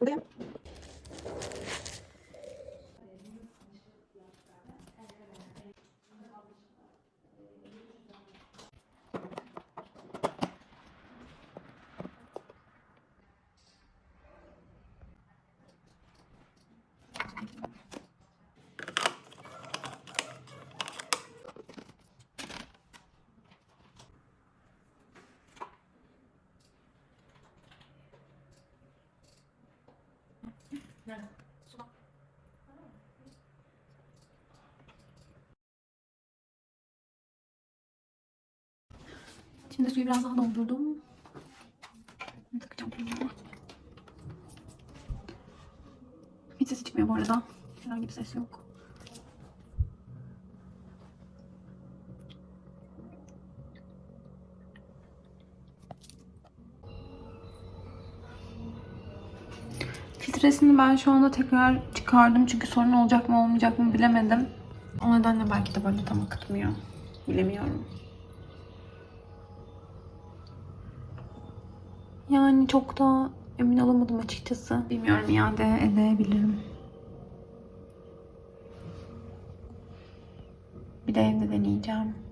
Да. Nerede? Suda. Şimdi suyu biraz daha doldurdum. Takacağım kendime. Hiç sesi çıkmıyor bu arada. Herhangi bir ses yok. Filtresini ben şu anda tekrar çıkardım çünkü sorun olacak mı olmayacak mı bilemedim. O nedenle belki de böyle tam akıtmıyor. Bilemiyorum. Yani çok da emin olamadım açıkçası. Bilmiyorum iade edebilirim. Bir de evde deneyeceğim.